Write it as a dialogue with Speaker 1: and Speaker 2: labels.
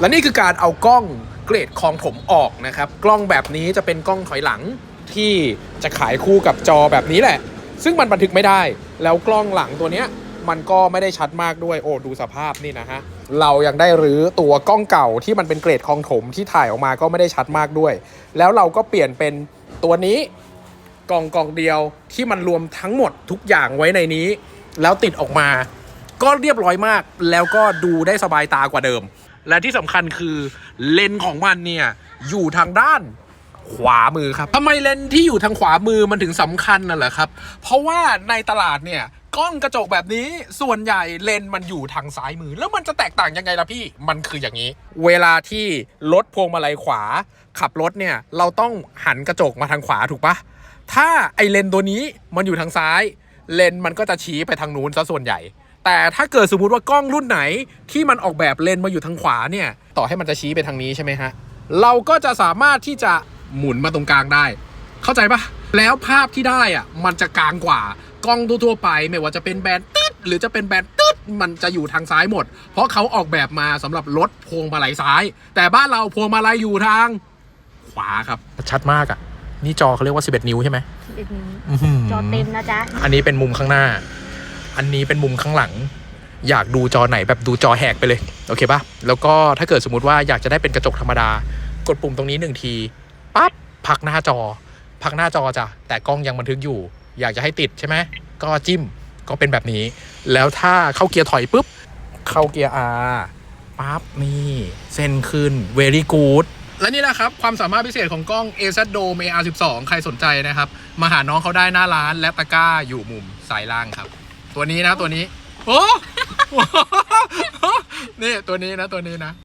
Speaker 1: และนี่คือการเอากล้องเกรดคองผมออกนะครับ กล้องแบบนี้จะเป็นกล้องถอยหลังที่จะขายคู่กับจอแบบนี้แหละ ซึ่งมันบันทึกไม่ได้ แล้วกล้องหลังตัวเนี้ยมันก็ไม่ได้ชัดมากด้วยโอ้ดูสภาพนี่นะฮะเรายังได้รื้อตัวกล้องเก่าที่มันเป็นเกรดคองถมที่ถ่ายออกมาก็ไม่ได้ชัดมากด้วย แล้วเราก็เปลี่ยนเป็นตัวนี้กล่องกล่องเดียวที่มันรวมทั้งหมดทุกอย่างไว้ในนี้ แล้วติดออกมา ก็เรียบร้อยมากแล้วก็ดูได้สบายตากว่าเดิม และที่สำคัญคือเลนส์ของมันเนี่ยอยู่ทางด้านขวามือครับทำไมเลนส์ที่อยู่ทางขวามือมันถึงสำคัญน่ะเหรอครับ เพราะว่าในตลาดเนี่ยกล้องกระจกแบบนี้ส่วนใหญ่เลนส์มันอยู่ทางซ้ายมือ แล้วมันจะแตกต่างยังไงล่ะพี่มันคืออย่างนี้ เวลาที่รถพวงมาลัยขวา ขับรถเนี่ยเราต้องหันกระจกมาทางขวาถูกปะถ้าไอเลนตัวนี้มันอยู่ทางซ้าย เลนมันก็จะชี้ไปทางนู้นซะส่วนใหญ่ แต่ถ้าเกิดสมมุติว่ากล้องรุ่นไหนที่มันออกแบบเลนมาอยู่ทางขวาเนี่ย ต่อให้มันจะชี้ไปทางนี้ใช่ไหมฮะ เราก็จะสามารถที่จะหมุนมาตรงกลางได้ เข้าใจปะแล้วภาพที่ได้อะมันจะกลางกว่ากล้องทั่วๆไป ไม่ว่าจะเป็นแบรนด์ตึ๊ดหรือจะเป็นแบรนด์ตึ๊ดมันจะอยู่ทางซ้ายหมด เพราะเขาออกแบบมาสำหรับรถพวงมาลัยซ้าย แต่บ้านเราพวงมาลัยอยู่ทาง ขวาครับชัดมากอะนี่จอเขาเรียกว่า 11 นิ้วใช่ไหม
Speaker 2: จอเต็มนะจ๊ะ
Speaker 1: อันนี้เป็นมุมข้างหน้า อันนี้เป็นมุมข้างหลัง อยากดูจอไหนแบบดูจอแหกไปเลย โอเคปะแล้วก็ถ้าเกิดสมมติว่าอยากจะได้เป็นกระจกธรรมดา กดปุ่มตรงนี้หนึ่งทีปั๊บพักหน้าจอ พักหน้าจอจ้ะแต่กล้องยังบันทึกอยู่ อยากจะให้ติดใช่ไหมก็จิ้มก็เป็นแบบนี้ แล้วถ้าเข้าเกียร์ถอยปุ๊บ เข้าเกียร์ R ปั๊บนี่เส้นขึ้น very good และนี่นะครับ ความสามารถพิเศษของกล้อง AZ Dome AR12 ใครสนใจนะครับ มาหาน้องเขาได้หน้าร้านและตะกร้าอยู่มุมซ้ายล่างครับ ตัวนี้นะตัวนี้ โอ้ นี่ตัวนี้นะตัวนี้นะ